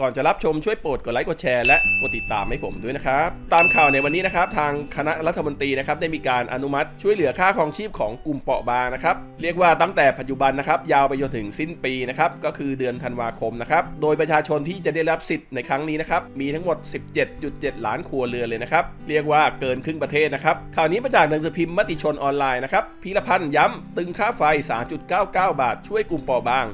ก่อนจะรับชมช่วยโปรดกดไลค์กดแชร์และกดติดตามให้ผมด้วยนะครับ ตามข่าวในวันนี้นะครับ ทางคณะรัฐมนตรีนะครับได้มีการอนุมัติช่วยเหลือค่าครองชีพของกลุ่มเปราะบางนะครับเรียกว่าตั้งแต่ปัจจุบันนะครับยาวไปจนถึงสิ้นปีนะครับก็คือเดือนธันวาคมนะครับโดยประชาชนที่จะได้รับสิทธิ์ในครั้งนี้นะครับมีทั้งหมด 17.7 ล้านครัวเรือนเลยนะครับเรียกว่าเกินครึ่งประเทศนะครับข่าวนี้มาจากหนังสือพิมพ์มติชนออนไลน์นะครับพีรพันธ์ย้ำตึงค่าไฟ 3.99 บาท ช่วยกลุ่มเปราะบาง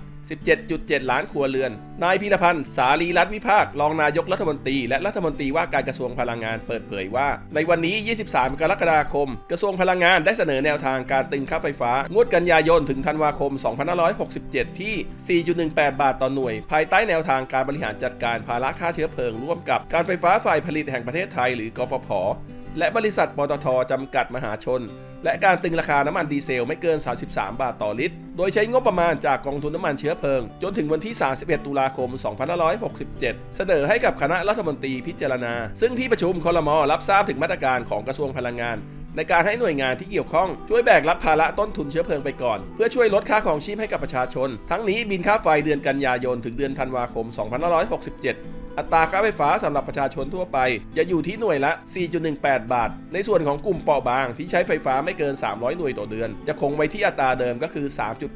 17.7 ล้านครัวเรือน นายพีรพันธ์ สาลีรัตนวิภาค รองนายกรัฐมนตรี และรัฐมนตรีว่าการกระทรวงพลังงานเปิดเผยว่า ในวันนี้ 23 กรกฎาคม กระทรวงพลังงานได้เสนอแนวทางการตึงค่าไฟฟ้า งวดกันยายนถึงธันวาคม 2567 ที่ 4.18 บาทต่อหน่วย ภายใต้แนวทางการบริหารจัดการภาระค่าเชื้อเพลิงร่วมกับการไฟฟ้าฝ่ายผลิตแห่งประเทศไทย หรือกฟผ และบริษัทปตทจำกัดมหาชน และการตึงราคาน้ำมันดีเซลไม่เกิน 33 บาทต่อลิตร โดยใช้งบประมาณจากกองทุนน้ำมันเชื้อเพลิง จนถึงวันที่ 31 ตุลาคม 2567 เสนอให้กับคณะรัฐมนตรีพิจารณา ซึ่งที่ประชุมคอรมอรับทราบถึงมาตรการของกระทรวงพลังงานในการให้หน่วยงานที่เกี่ยวข้องช่วยแบกรับภาระต้นทุนเชื้อเพลิงไปก่อน เพื่อช่วยลดค่าของชีพให้กับประชาชน ทั้งนี้บินค่าไฟเดือนกันยายนถึงเดือนธันวาคม 2567 อัตราค่าไฟฟ้าสำหรับประชาชนทั่วไป จะอยู่ที่หน่วยละ 4.18 บาท ในส่วนของกลุ่มเปราะบางที่ใช้ไฟฟ้าไม่เกิน 300 หน่วยต่อเดือน จะคงไว้ที่อัตราเดิมก็คือ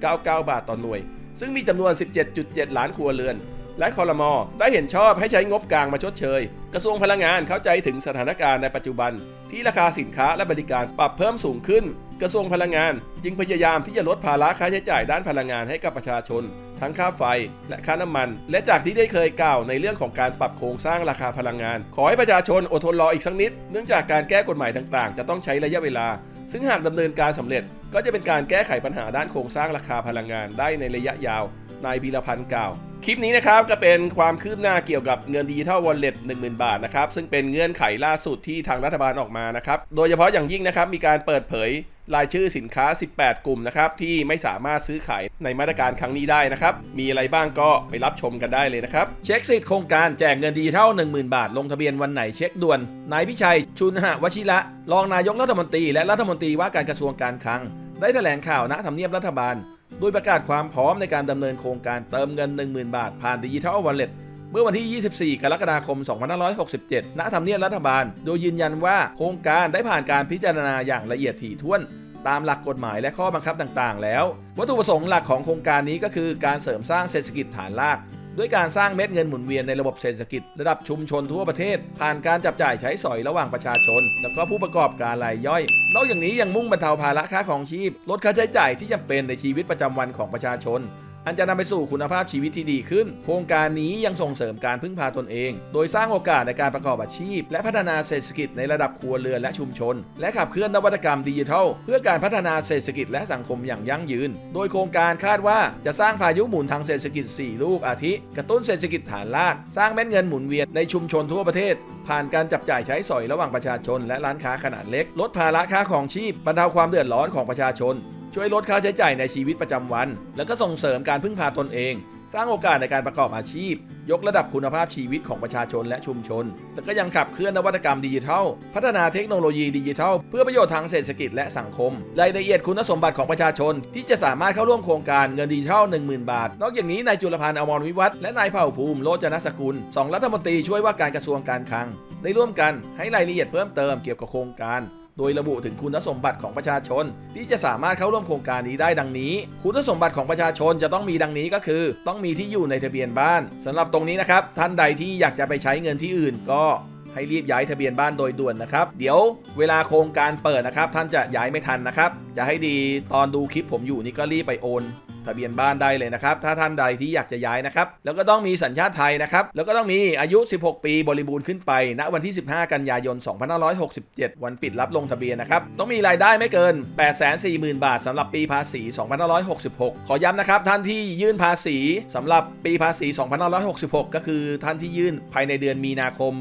3.99 บาทต่อหน่วย ซึ่งมีจำนวน 17.7 ล้านครัวเรือน และคอรมอได้เห็นชอบให้ใช้งบกลางมาชดเชย กระทรวงพลังงานเข้าใจถึงสถานการณ์ในปัจจุบัน ที่ราคาสินค้าและบริการปรับเพิ่มสูงขึ้น กระทรวงพลังงาน จึงพยายามที่จะลดภาระค่าใช้จ่ายด้านพลังงานให้กับประชาชน ทั้งค่าไฟ และค่าน้ำมัน และจากที่ได้เคยกล่าวในเรื่องของการปรับโครงสร้างราคาพลังงาน ขอให้ประชาชนอดทนรออีกสักนิด เนื่องจากการแก้กฎหมายต่างๆ จะต้องใช้ระยะเวลา ซึ่งหากดำเนินการสำเร็จ ก็จะเป็นการแก้ไขปัญหาด้านโครงสร้างราคาพลังงานได้ในระยะยาวนายพีรพันธ์กล่าว คลิปนี้นะครับก็เป็นความคืบหน้าเกี่ยวกับเงินดิจิทัลวอลเล็ต10,000บาทนะครับ ซึ่งเป็นเงื่อนไขล่าสุดที่ทางรัฐบาลออกมานะครับ โดยเฉพาะอย่างยิ่งนะครับ มีการเปิดเผยรายชื่อสินค้า 18 กลุ่มนะครับที่ไม่สามารถซื้อขายในมาตรการครั้งนี้ได้นะครับ มีอะไรบ้างก็ไปรับชมกันได้เลยนะครับ เช็คสิทธิ์โครงการแจกเงินดิจิทัล 10,000 บาท ลงทะเบียนวันไหนเช็คด่วน นายพิชัย ชุนหะวชิระ รองนายกรัฐมนตรี และรัฐมนตรีว่าการกระทรวงการคลัง ได้แถลงข่าวณทำเนียบรัฐบาล โดยประกาศความพร้อมในการดำเนินโครงการเติมเงิน 10,000 บาท ผ่านดิจิทัลวอลเล็ตเมื่อวันที่ 24 กรกฎาคม 2567 ณ ทำเนียบรัฐบาล โดยยืนยันว่าโครงการได้ผ่านการพิจารณาอย่างละเอียดถี่ถ้วน ตามหลักกฎหมายและข้อบังคับต่างๆ แล้ว วัตถุประสงค์หลักของโครงการนี้ก็คือการเสริมสร้างเศรษฐกิจฐานราก ด้วยการสร้างเม็ดเงินหมุนเวียนในระบบเศรษฐกิจระดับชุมชนทั่วประเทศ ผ่านการจับจ่ายใช้สอยระหว่างประชาชน แล้วก็ผู้ประกอบการรายย่อย นอกจากนี้ยังมุ่งบรรเทาภาระค่าของชีพ ลดค่าใช้จ่ายที่จำเป็นในชีวิตประจำวันของประชาชน อันจะนำไปสู่คุณภาพชีวิตที่ดีขึ้น โครงการนี้ยังส่งเสริมการพึ่งพาตนเอง โดยสร้างโอกาสในการประกอบอาชีพ และพัฒนาเศรษฐกิจในระดับครัวเรือนและชุมชน และขับเคลื่อนนวัตกรรมดิจิทัล เพื่อการพัฒนาเศรษฐกิจและสังคมอย่างยั่งยืน โดยโครงการคาดว่าจะสร้างพายุหมุนทางเศรษฐกิจ 4 ลูกอาทิ กระตุ้นเศรษฐกิจฐานราก สร้างเม็ดเงินหมุนเวียนในชุมชนทั่วประเทศ ผ่านการจับจ่ายใช้สอยระหว่างประชาชน และร้านค้าขนาดเล็ก ลดภาระค่าของชีพบรรเทาความเดือดร้อนของประชาชน ช่วยลดค่าใช้จ่ายในชีวิตประจำวัน แล้วก็ส่งเสริมการพึ่งพาตนเอง สร้างโอกาสในการประกอบอาชีพ ยกระดับคุณภาพชีวิตของประชาชนและชุมชน แล้วก็ยังขับเคลื่อนนวัตกรรมดิจิทัล พัฒนาเทคโนโลยีดิจิทัล เพื่อประโยชน์ทางเศรษฐกิจและสังคม รายละเอียดคุณสมบัติของประชาชน ที่จะสามารถเข้าร่วมโครงการเงินดิจิทัล 10,000 บาท นอกจากนี้นายจุลพันธ์อมรวิวัฒน์และนายเผ่าภูมิโรจนสกุลสองรัฐมนตรีช่วยว่าการกระทรวงการคลังได้ร่วมกันให้รายละเอียดเพิ่มเติมเกี่ยวกับโครงการ โดยระบุถึงคุณสมบัติของประชาชน ที่จะสามารถเข้าร่วมโครงการนี้ได้ดังนี้ คุณสมบัติของประชาชนจะต้องมีดังนี้ก็คือ ต้องมีที่อยู่ในทะเบียนบ้านสำหรับตรงนี้นะครับท่านใดที่อยากจะไปใช้เงินที่อื่นก็ให้รีบย้ายทะเบียนบ้านโดยด่วนนะครับ เดี๋ยวเวลาโครงการเปิดนะครับ ท่านจะย้ายไม่ทันนะครับ จะให้ดีตอนดูคลิปผมอยู่นี่ก็รีบไปโอน ทะเบียนบ้านได้เลยนะครับ ถ้าท่านใดที่อยากจะย้ายนะครับ แล้วก็ต้องมีสัญชาติไทยนะครับ แล้วก็ต้องมีอายุ 16 ปีบริบูรณ์ขึ้นไป ณ วันที่ 15 กันยายน 2567 วันปิดรับลงทะเบียนนะครับ ต้องมีรายได้ไม่เกิน 840,000 บาทสำหรับปีภาษี 2566 ขอย้ำนะครับท่านที่ยื่นภาษีสำหรับปีภาษี 2566 ก็คือท่านที่ยื่นภายในเดือนมีนาคม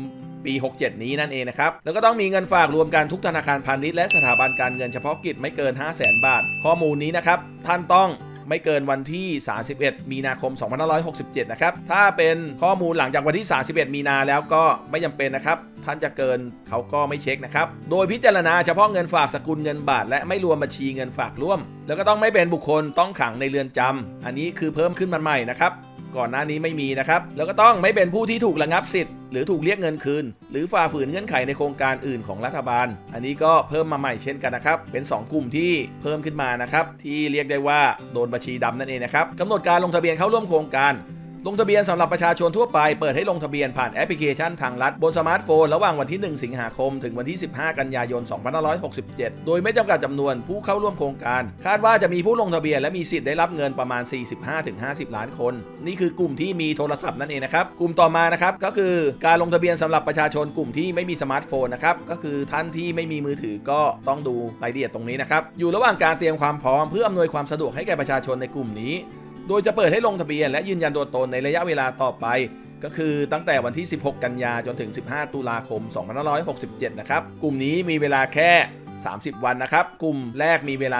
ปี 67 นี้นั่นเองนะครับ แล้วก็ต้องมีเงินฝากรวมกันทุกธนาคารพาณิชย์และสถาบันการเงินเฉพาะกิจไม่เกิน 5 0 0 0 0 0 บาท ข้อมูลนี้นะครับ ท่านต้อง ไม่เกินวันที่ 31 มีนาคม 2567 นะครับ ถ้าเป็นข้อมูลหลังจากวันที่ 31 มีนาแล้วก็ไม่จำเป็นนะครับ ท่านจะเกินเขาก็ไม่เช็คนะครับ โดยพิจารณาเฉพาะเงินฝากสกุลเงินบาท และไม่รวมบัญชีเงินฝากร่วม แล้วก็ต้องไม่เป็นบุคคลต้องขังในเรือนจำอันนี้คือเพิ่มขึ้นมาใหม่นะครับ ก่อนหน้านี้ไม่มีนะครับ แล้วก็ต้องไม่เป็นผู้ที่ถูกระงับสิทธิ หรือถูกเรียกเงินคืน หรือฝ่าฝืนเงื่อนไขในโครงการอื่นของรัฐบาล อันนี้ก็เพิ่มมาใหม่เช่นกันนะครับ เป็น 2 กลุ่มที่เพิ่มขึ้นมานะครับที่เรียกได้ว่าโดนบัญชีดำนั่นเองนะครับกำหนดการลงทะเบียนเข้าร่วมโครงการ ลงทะเบียนสำหรับประชาชนทั่วไปเปิดให้ลงทะเบียนผ่านแอปพลิเคชันทางรัฐบนสมาร์ทโฟน ระหว่างวันที่ 1 สิงหาคม ถึงวันที่ 15 กันยายน 2567 โดยไม่จำกัดจำนวนผู้เข้าร่วมโครงการ คาดว่าจะมีผู้ลงทะเบียนและมีสิทธิ์ได้รับเงินประมาณ 45-50 ล้านคน นี่คือกลุ่มที่มีโทรศัพท์นั่นเองนะครับ กลุ่มต่อมานะครับก็คือการลงทะเบียนสำหรับประชาชนกลุ่มที่ไม่มีสมาร์ทโฟนนะครับก็คือท่านที่ไม่มีมือถือก็ต้องดูรายละเอียดตรงนี้นะครับอยู่ระหว่างการเตรียมความพร้อมเพื่ออำนวยความสะดวกให้แก่ประชาชนในกลุ่มนี้ โดยจะเปิดให้ลงทะเบียนและยืนยันตัวตนในระยะเวลาต่อไป ก็คือตั้งแต่วันที่ 16 กันยาจนถึง 15 ตุลาคม 2567 นะครับ กลุ่มนี้มีเวลาแค่ 30 วันนะครับ กลุ่มแรกมีเวลา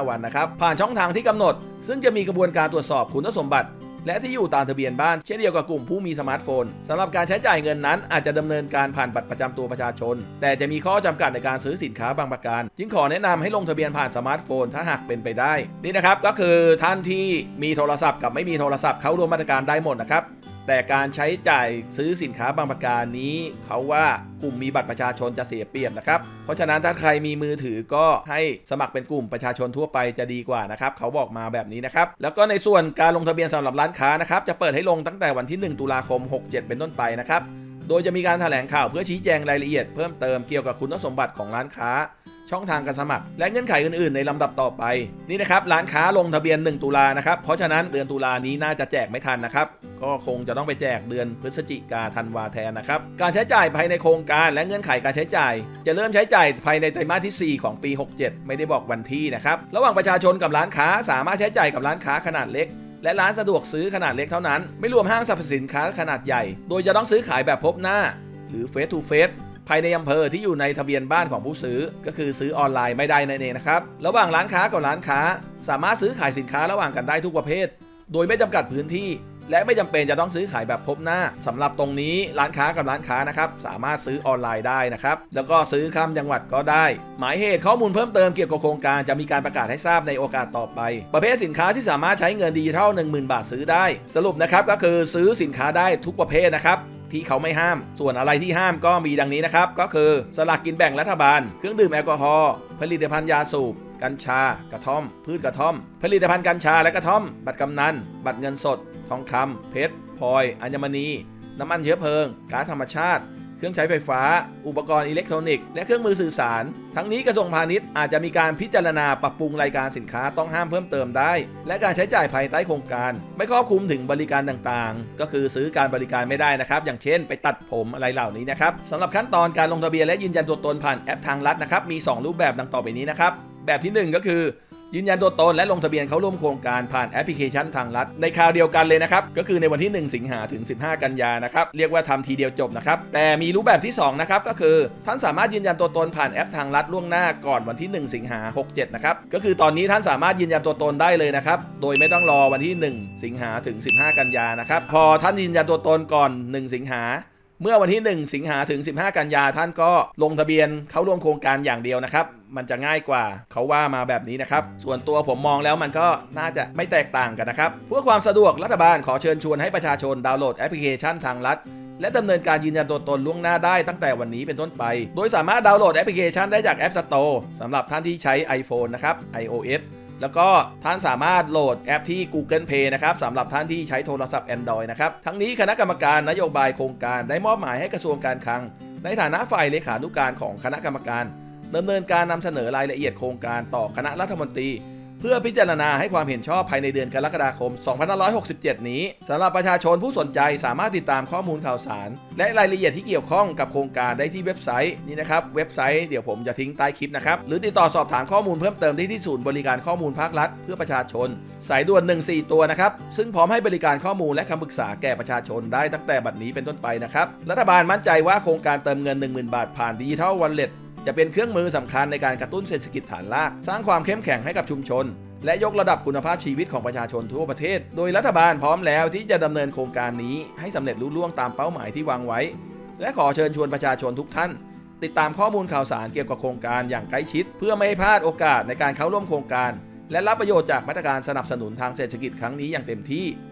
45 วันนะครับ ผ่านช่องทางที่กำหนด ซึ่งจะมีกระบวนการตรวจสอบคุณสมบัติ และที่อยู่ตามทะเบียนบ้านเช่นเดียวกับกลุ่มผู้มีสมาร์ทโฟนสำหรับการใช้จ่ายเงินนั้น อาจจะดำเนินการผ่านบัตรประจำตัวประชาชน แต่จะมีข้อจำกัดในการซื้อสินค้าบางประการ จึงขอแนะนำให้ลงทะเบียนผ่านสมาร์ทโฟนถ้าหากเป็นไปได้ นี่นะครับก็คือท่านที่มีโทรศัพท์กับไม่มีโทรศัพท์เข้าร่วมมาตรการได้หมดนะครับ แต่การใช้จ่ายซื้อสินค้าบางประการนี้เขาว่ากลุ่มมีบัตรประชาชนจะเสียเปรียบนะครับ เพราะฉะนั้นถ้าใครมีมือถือก็ให้สมัครเป็นกลุ่มประชาชนทั่วไปจะดีกว่านะครับเขาบอกมาแบบนี้นะครับ แล้วก็ในส่วนการลงทะเบียนสำหรับร้านค้านะครับจะเปิดให้ลงตั้งแต่วันที่ 1 ตุลาคม 67 เป็นต้นไปนะครับ โดยจะมีการแถลงข่าวเพื่อชี้แจงรายละเอียดเพิ่มเติมเกี่ยวกับคุณสมบัติของร้านค้า ช่องทางการสมัคร และเงื่อนไขอื่นๆ ในลำดับต่อไป นี่นะครับร้านค้าลงทะเบียน 1 ตุลานะครับ เพราะฉะนั้นเดือนตุลานี้น่าจะแจกไม่ทันนะครับ ก็คงจะต้องไปแจกเดือนพฤศจิกาธันวาแทนนะครับ การใช้จ่ายภายในโครงการและเงื่อนไขการใช้จ่าย จะเริ่มใช้จ่ายภายในไตรมาสที่ 4 ของปี 67 ไม่ได้บอกวันที่นะครับ ระหว่างประชาชนกับร้านค้าสามารถใช้จ่ายกับร้านค้าขนาดเล็กและร้านสะดวกซื้อขนาดเล็กเท่านั้น ไม่รวมห้างสรรพสินค้าขนาดใหญ่ โดยจะต้องซื้อขายแบบพบหน้า หรือ face to face ายในอำเภอที่อยู่ในทะเบียนบ้านของผู้ซื้อ ก็คือซื้อออนไลน์ไม่ได้นั่นเองนะครับ ระหว่างร้านค้ากับร้านค้า สามารถซื้อขายสินค้าระหว่างกันได้ทุกประเภท โดยไม่จำกัดพื้นที่ และไม่จำเป็นจะต้องซื้อขายแบบพบหน้าสำหรับตรงนี้ร้านค้ากับร้านค้านะครับสามารถซื้อออนไลน์ได้นะครับแล้วก็ซื้อข้ามจังหวัดก็ได้ หมายเหตุข้อมูลเพิ่มเติมเกี่ยวกับโครงการจะมีการประกาศให้ทราบในโอกาสต่อไป ประเภทสินค้าที่สามารถใช้เงินดิจิทัล 10,000 บาทซื้อได้ สรุปนะครับก็คือซื้อสินค้าได้ทุกประเภทนะครับ ที่เขาไม่ห้าม ส่วนอะไรที่ห้ามก็มีดังนี้นะครับ ก็คือสลากกินแบ่งรัฐบาล เครื่องดื่มแอลกอฮอล์ผลิตภัณฑ์ยาสูบกัญชา กระท่อม พืชกระท่อม ผลิตภัณฑ์กัญชาและกระท่อม บัตรกำนัน บัตรเงินสด ทองคำเพชรพลอย อัญมณี น้ำมันเชื้อเพลิงก๊าซธรรมชาติ เครื่องใช้ไฟฟ้า อุปกรณ์อิเล็กทรอนิกส์ และเครื่องมือสื่อสาร ทั้งนี้กระทรวงพาณิชย์อาจจะมีการพิจารณาปรับปรุงรายการสินค้าต้องห้ามเพิ่มเติมได้ และการใช้จ่ายภายใต้โครงการ ไม่ครอบคลุมถึงบริการต่างๆ ก็คือซื้อการบริการไม่ได้นะครับ อย่างเช่น ไปตัดผมอะไรเหล่านี้นะครับสำหรับขั้นตอนการลงทะเบียนและยืนยันตัวตนผ่านแอปทางรัฐนะครับมี 2 รูปแบบดังต่อไปนี้นะครับแบบทีหนึ่1 ก็คือ ยืนยันตัวตนและลงทะเบียนเข้าร่วมโครงการผ่านแอปพลิเคชันทางรัฐในคราวเดียวกันเลยนะครับ ก็คือในวันที่ 1 สิงหาถึง 15 กันยานะครับ เรียกว่าทำทีเดียวจบนะครับ แต่มีรูปแบบที่ 2 นะครับ ก็คือท่านสามารถยืนยันตัวตนผ่านแอปทางรัฐล่วงหน้าก่อนวันที่ 1 สิงหา67 นะครับ ก็คือตอนนี้ท่านสามารถยืนยันตัวตนได้เลยนะครับ โดยไม่ต้องรอวันที่ 1 สิงหาถึง 15 กันยานะครับ พอท่านยืนยันตัวตนก่อน 1 สิงหาเมื่อวันที่ 1 สิงหาถึง 15 กันยาท่านก็ลงทะเบียนเข้าร่วมโครงการอย่างเดียวนะครับ มันจะง่ายกว่าเขาว่ามาแบบนี้นะครับ ส่วนตัวผมมองแล้วมันก็น่าจะไม่แตกต่างกันนะครับเพื่อความสะดวกรัฐบาลขอเชิญชวนให้ประชาชนดาวน์โหลดแอปพลิเคชันทางรัฐและดำเนินการยืนยันตัวตนล่วงหน้าได้ตั้งแต่วันนี้เป็นต้นไป โดยสามารถดาวน์โหลดแอปพลิเคชันได้จาก App Store สำหรับท่านที่ใช้ iPhone นะครับ iOS แล้วก็ท่านสามารถโหลดแอปที่ Google Play นะครับสำหรับท่านที่ใช้โทรศัพท์ Android นะครับ ทั้งนี้คณะกรรมการนโยบายโครงการได้มอบหมายให้กระทรวงการคลัง ในฐานะฝ่ายเลขานุการของคณะกรรมการ ดำเนินการนำเสนอรายละเอียดโครงการต่อคณะรัฐมนตรี เพื่อพิจารณาให้ความเห็นชอบภายในเดือนกรกฎาคม 2567 นี้สำหรับประชาชนผู้สนใจสามารถติดตามข้อมูลข่าวสาร และรายละเอียดที่เกี่ยวข้องกับโครงการได้ที่เว็บไซต์นี่นะครับเว็บไซต์เดี๋ยวผมจะทิ้งใต้คลิปนะครับหรือติดต่อสอบถามข้อมูลเพิ่มเติมได้ที่ศูนย์บริการข้อมูลภาครัฐ เพื่อประชาชน สายด่วน 14 ตัวนะครับซึ่งพร้อมให้บริการข้อมูลและคำปรึกษาแก่ประชาชนได้ตั้งแต่บัดนี้เป็นต้นไปนะครับรัฐบาลมั่นใจว่าโครงการเติมเงิน 10,000 บาทผ่านดิจิทัลวอลเล็ต จะเป็นเครื่องมือสำคัญในการกระตุ้นเศรษฐกิจฐานราก สร้างความเข้มแข็งให้กับชุมชน และยกระดับคุณภาพชีวิตของประชาชนทั่วประเทศ โดยรัฐบาลพร้อมแล้วที่จะดำเนินโครงการนี้ให้สำเร็จลุล่วงตามเป้าหมายที่วางไว้ และขอเชิญชวนประชาชนทุกท่าน ติดตามข้อมูลข่าวสารเกี่ยวกับโครงการอย่างใกล้ชิด เพื่อไม่ให้พลาดโอกาสในการเข้าร่วมโครงการ และรับประโยชน์จากมาตรการสนับสนุนทางเศรษฐกิจครั้งนี้อย่างเต็มที่